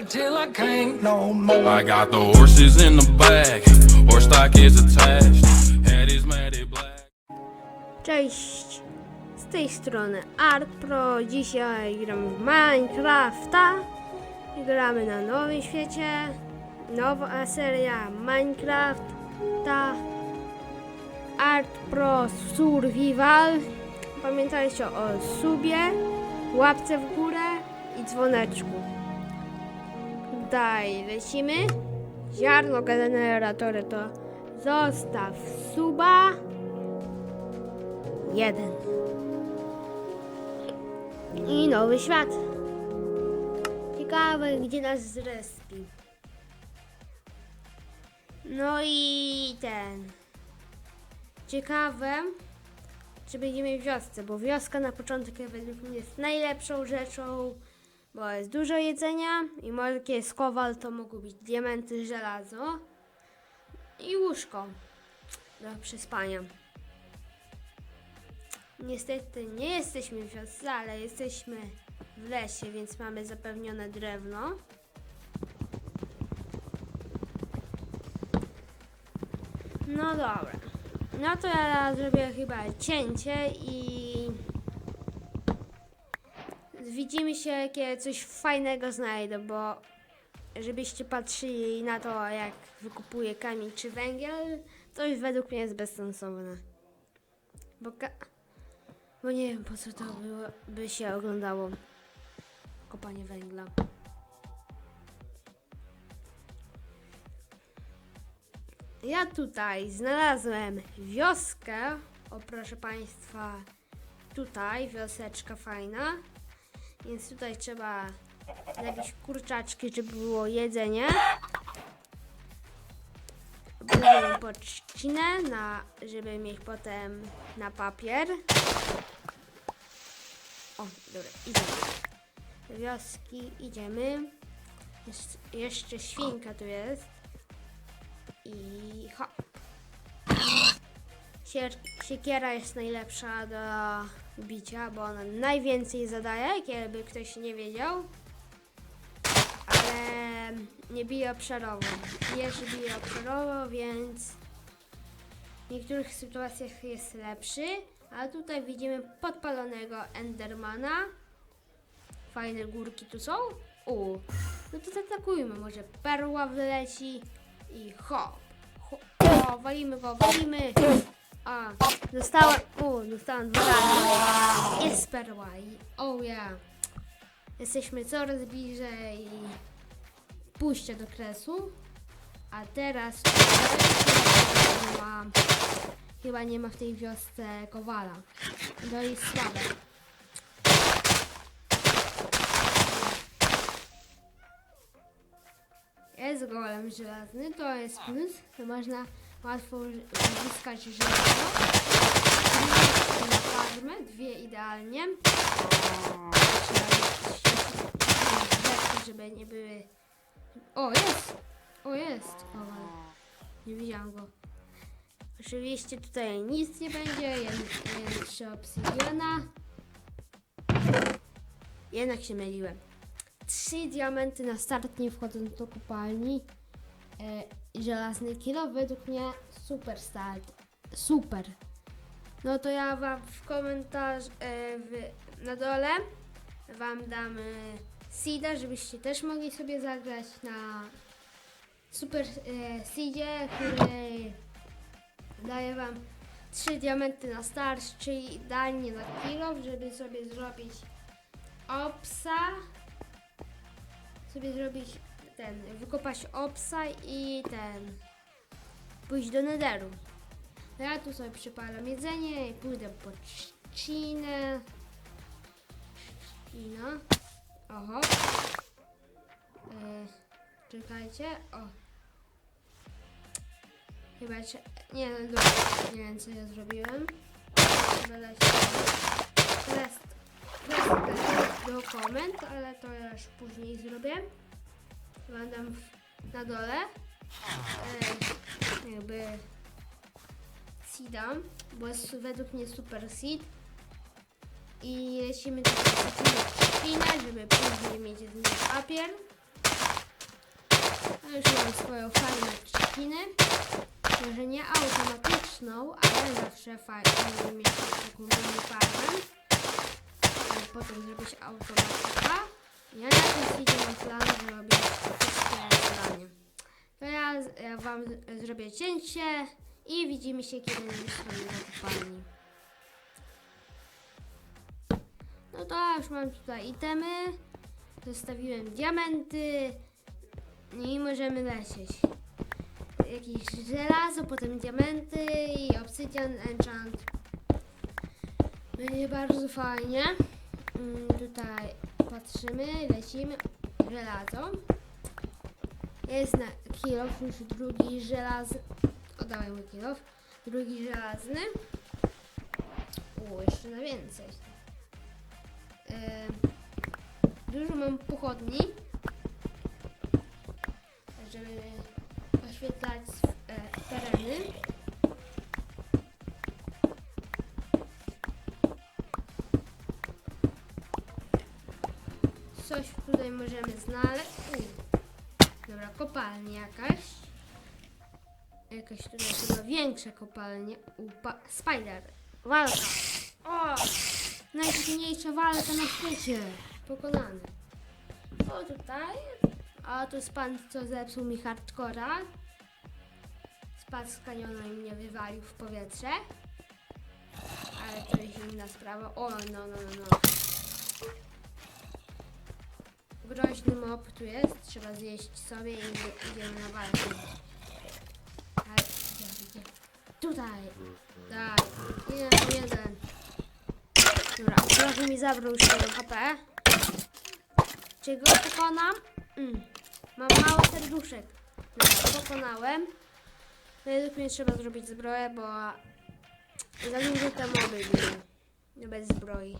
back till I can't no more. I got the horses in the back, horse stock is attached. Head is matted black. Cześć! Z tej strony Art Pro. Dzisiaj gram w Minecrafta. Gramy na nowym świecie. Nowa seria Minecraft. Ta Art Pro Survival. Pamiętajcie o subie, łapce w górę i dzwoneczku. Tutaj lecimy. Ziarno generatory to zostaw suba. Jeden. I nowy świat. Ciekawe, gdzie nas zrespi. No i ten. Ciekawe, czy będziemy w wiosce, bo wioska na początek według mnie jest najlepszą rzeczą, bo jest dużo jedzenia i może jest kowal, to mogą być diamenty, żelazo i łóżko do przespania. Niestety nie jesteśmy w wiosce, ale jesteśmy w lesie, więc mamy zapewnione drewno. No dobra. No to ja zrobię chyba cięcie i widzimy się, kiedy coś fajnego znajdę, bo żebyście patrzyli na to, jak wykupuję kamień czy węgiel, to już według mnie jest bezsensowne. Bo bo nie wiem po co to było, by się oglądało kopanie węgla. Ja tutaj znalazłem wioskę. O proszę Państwa, tutaj wioseczka fajna. Więc tutaj trzeba jakieś kurczaczki, żeby było jedzenie. Buduję podcinę, na, żeby mieć potem na papier. O, dobra, idziemy. Wioski idziemy. Jeszcze, jeszcze świnka tu jest. I hop. Sier, siekiera jest najlepsza do bicia, bo ona najwięcej zadaje, jakby ktoś nie wiedział. Ale nie bije obszarowo. Jeszcze bije obszarowo, więc w niektórych sytuacjach jest lepszy. A tutaj widzimy podpalonego Endermana. Fajne górki tu są. U, no to zaatakujmy. Może perła wyleci i hop. hop. O, walimy go, walimy. A, dostałem, u, dostałem dwa razy. Jest perła i oh yeah. Jesteśmy coraz bliżej pójścia do kresu. A teraz chyba nie ma w tej wiosce kowala. To jest słabe. Jest golem żelazny, to jest plus, to można łatwo uzyskać żelazo. Na farmę, dwie idealnie. Trzeba żeby nie były... O, jest! O, jest! Kowal. Nie widziałam go. Oczywiście tutaj nic nie będzie, jed- jeszcze obsydiana. Jednak się myliłem. Trzy diamenty na start nie wchodzą do kopalni. E, żelazny kilo według mnie super start. Super. No to ja wam w komentarz e, w, na dole wam dam seeda, żebyście też mogli sobie zagrać na super e, seedzie, który daje wam 3 diamenty na start, czyli idealnie na kilo, żeby sobie zrobić opsa, sobie zrobić ten, wykopać opsa i ten, pójść do nederu. No Ja tu sobie przypalam jedzenie i pójdę po trzcinę. Trzcina. Oho. E, czekajcie. O. Chyba Nie, no dobra. Nie wiem co ja zrobiłem. Chyba dać test, test do komend, ale to już później zrobię. Będę w- na dole. E, jakby seeda, bo jest według mnie super seed. I lecimy do trzcinę, żeby później mieć nim papier. A już mam swoją fajną trzcinę. Może nie automatyczną, ale zawsze fajnie mieć taką mini farmę. Potem zrobić automatyka. Ja na seedzie mam plan wszystkie zadania. To ja, wam zrobię cięcie i widzimy się kiedy już sobie zakopalni. No to już mam tutaj itemy. Zostawiłem diamenty. I możemy lecieć. Jakieś żelazo, potem diamenty i obsydian enchant. Będzie bardzo fajnie. Mm, Tutaj patrzymy, lecimy. Żelazo. Jest na kilof już drugi żelazny. Oddałem mu kilof. Drugi żelazny. O, jeszcze na więcej. Em, Dużo mam pochodni, żeby oświetlać e, tereny. Możemy znaleźć. Uj. Dobra, kopalnia jakaś. Jakaś tutaj chyba większa kopalnia. Upa Spider. Walka. O! Najtrudniejsza walka na świecie. Pokonany. O tutaj. A to jest pan, co zepsuł mi hardcora. Spadł z kanionu i mnie wywalił w powietrze. Ale to jest inna sprawa. O, no, no, no, no. Groźny mob tu jest. Trzeba zjeść sobie i idzie- idziemy na walkę. Gdzie? Tutaj. Tak. Jeden, jeden. Dobra, trochę mi zabrał już 7 HP. Czy go pokonam? Mm. Mam mało serduszek. Dobra, pokonałem. Według mnie trzeba zrobić zbroję, bo za dużo te moby. No Bez zbroi.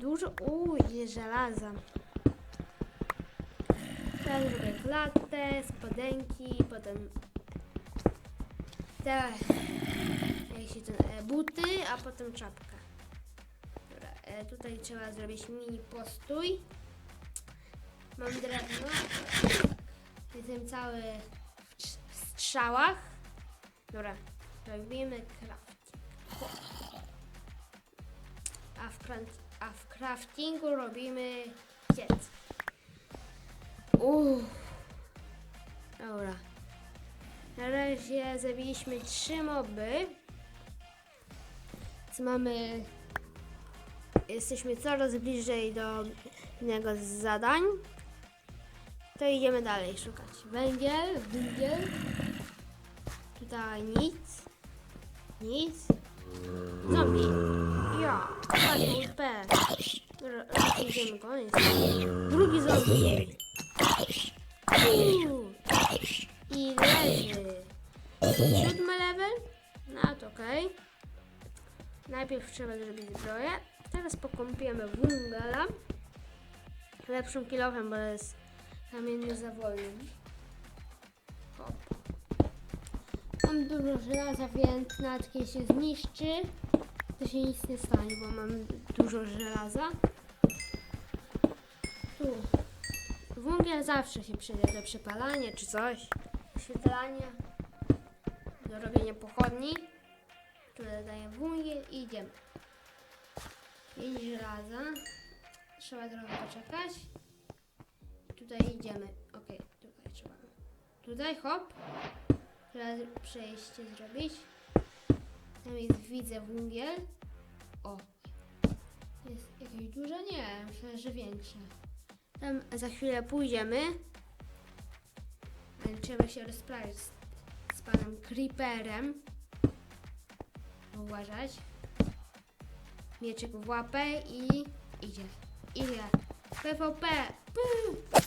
Dużo... Uuu, ile żelaza. Teraz zrobię klatę, spodenki, potem te jak się e, buty, a potem czapka. Dobra, e, tutaj trzeba zrobić mini postój. Mam drewno. Jestem cały w, w strzałach. Dobra, robimy crafting. A w, a w craftingu robimy piec. Uff. Dobra. Na razie zabiliśmy trzy moby. Więc mamy. Jesteśmy coraz bliżej do jednego z zadań. To idziemy dalej szukać. Węgiel, węgiel. Tutaj nic. Nic. Zombie. Ja. P. Idziemy. Jest. Drugi zombie. I leży. Siódmy level. No to okej. Najpierw trzeba zrobić zbroję. Teraz pokąpiemy wungala. Lepszym kilofem, bo jest kamienny za wolny. Hop. Mam dużo żelaza, więc nawet kiedy się zniszczy, to się nic nie stanie, bo mam dużo żelaza. Tu. Węgiel zawsze się przyda do przepalania czy coś. Oświetlania. Do robienia pochodni. Tu dodaję węgiel i idziemy. Pięć żelaza. Trzeba trochę poczekać. Tutaj idziemy. Ok, tutaj trzeba. Tutaj hop. Trzeba przejście zrobić. Tam jest widzę węgiel. O. Jest jakieś duże? Nie, myślę, że większe. Tam za chwilę pójdziemy. Trzeba się rozprawić z, z panem Creeperem. Uważać. Mieczyk w łapę i idzie. Idzie. PvP. Pum. A.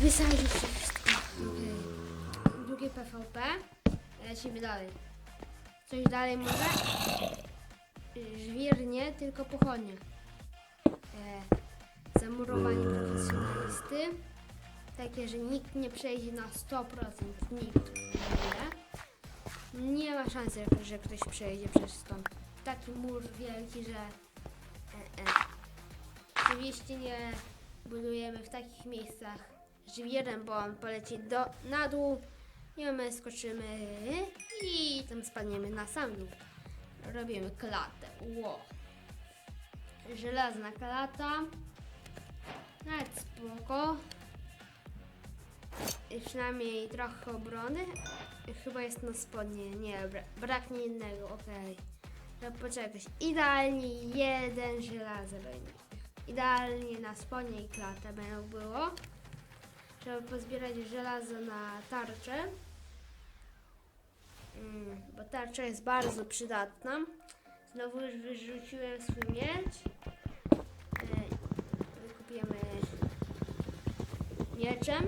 Wysadził wszystko. Okej. Drugie PvP. Lecimy dalej. Coś dalej może? Żwir nie, tylko pochodnie. E, zamurowanie profesjonalisty. Takie, że nikt nie przejdzie na 100%. Nikt ogóle. Nie ma szansy, że ktoś przejdzie przez to. Taki mur wielki, że... E, e. Oczywiście nie budujemy w takich miejscach żwirem, bo on poleci do, na dół i my skoczymy i tam spadniemy na sam dół. Robimy klatę. Ło. Żelazna klata. Nawet spoko. I przynajmniej trochę obrony. Chyba jest na spodnie. Nie, bra braknie jednego, okej. Trzeba poczekać. Idealnie jeden żelazo będzie. Idealnie na spodnie i klatę będą było. Trzeba pozbierać żelazo na tarczę. Mm, bo tarcza jest bardzo przydatna. Znowu już wyrzuciłem swój miecz. E, Kupujemy mieczem.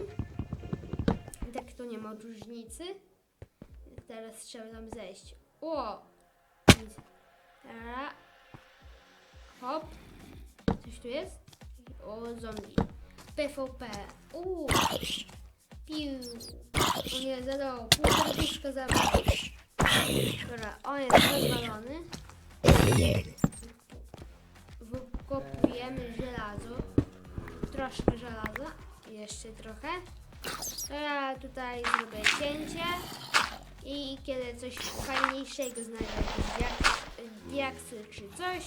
I tak to nie ma różnicy. Teraz trzeba tam zejść. O! Dobra. Hop. Coś tu jest? O, zombie. PvP. Uuu. Piu. O nie, zadał. Pół zabrał. Dobra, on jest rozwalony. Wykopujemy żelazo. Troszkę żelaza. Jeszcze trochę. To ja tutaj zrobię cięcie. I kiedy coś fajniejszego znajdę, jakieś diaks- diaksy czy coś,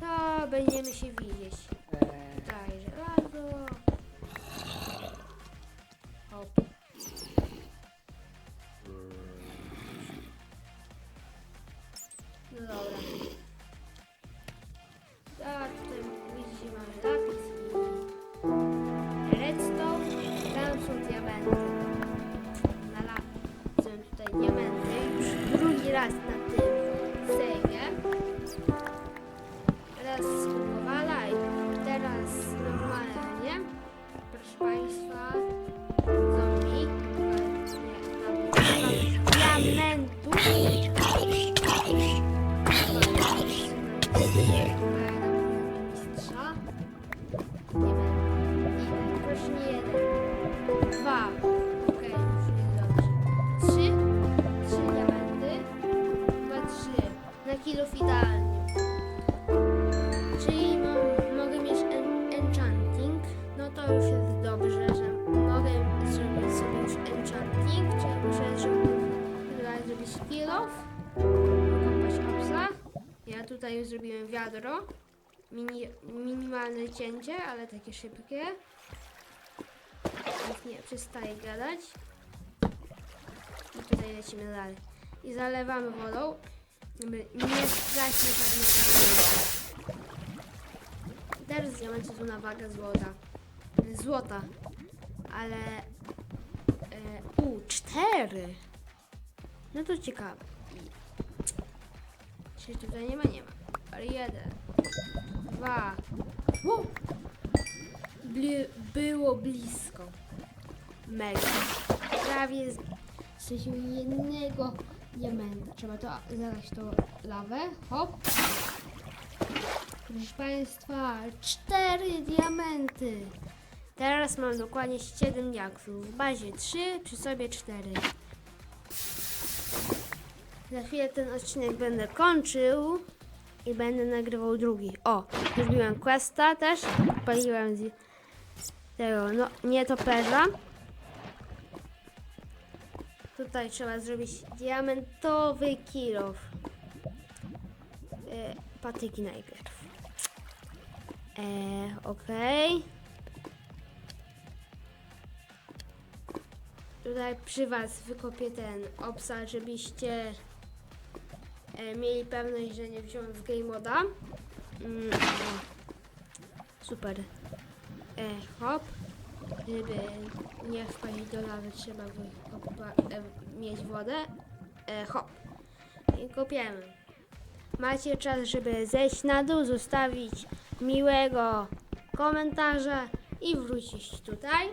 to będziemy się widzieć. Tutaj żelazo. Tutaj diamenty. Już drugi raz na tym sejmie. Raz skubowala i teraz normalnie. Proszę Państwa. Zombie. Diamentu. Mistrza. Nie wiem. Proszę nie. Dwa. Na kilów idealnie. Czyli mogę mieć en, enchanting. No to już jest dobrze, że mogę zrobić sobie już enchanting. Czyli muszę zrobić, zrobić kill off. Kopać obsa. Ja tutaj już zrobiłem wiadro. Mini, minimalne cięcie, ale takie szybkie. Więc nie przestaję gadać. I tutaj lecimy dalej. I zalewamy wodą, żeby nie stracić żadnego Teraz diamenty tu na wagę złota. Złota. Ale... E, u, cztery. No to ciekawe. Czy tutaj nie ma? Nie ma. Ale jeden. Dwa. Wow. Bli- było blisko. Mega. Prawie z- Jesteśmy diamenta. Trzeba to zalać tą lawę. Hop. Proszę Państwa, cztery diamenty. Teraz mam dokładnie 7 diaksów. W bazie 3, przy sobie 4. Za chwilę ten odcinek będę kończył i będę nagrywał drugi. O, zrobiłem questa też. Paliłem z tego, no, nie toperza. Tutaj trzeba zrobić diamentowy kilof. E, patyki najpierw. E, okej. Tutaj przy Was wykopię ten obsad, żebyście e, mieli pewność, że nie wziąłem z game moda. Mm, super. E, hop. Żeby nie wpaść do lawy, trzeba e, mieć wodę. E, hop. I kopiemy. Macie czas, żeby zejść na dół, zostawić miłego komentarza i wrócić tutaj.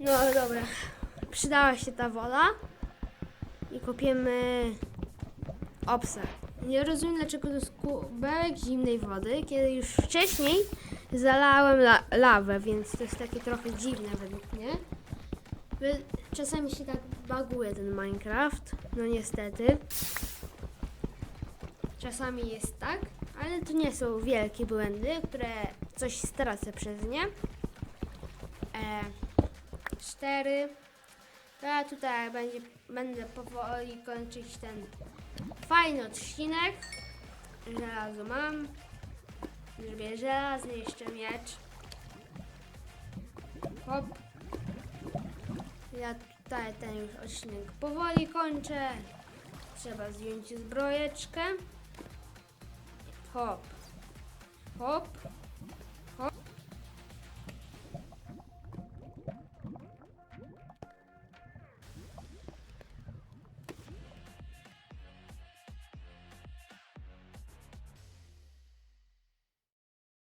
No dobra. Przydała się ta woda. I kopiemy obsa. Nie rozumiem dlaczego to jest kubek zimnej wody, kiedy już wcześniej zalałem la lawę, więc to jest takie trochę dziwne według mnie. Czasami się tak baguje ten Minecraft, no niestety. Czasami jest tak, Ale to nie są wielkie błędy, które coś stracę przez nie. E. To ja tutaj będzie, będę powoli kończyć ten fajny odcinek. Żelazo mam. Zrobię żelazny jeszcze miecz. Hop. Ja tutaj ten już odcinek powoli kończę. Trzeba zdjąć zbrojeczkę. Hop. Hop.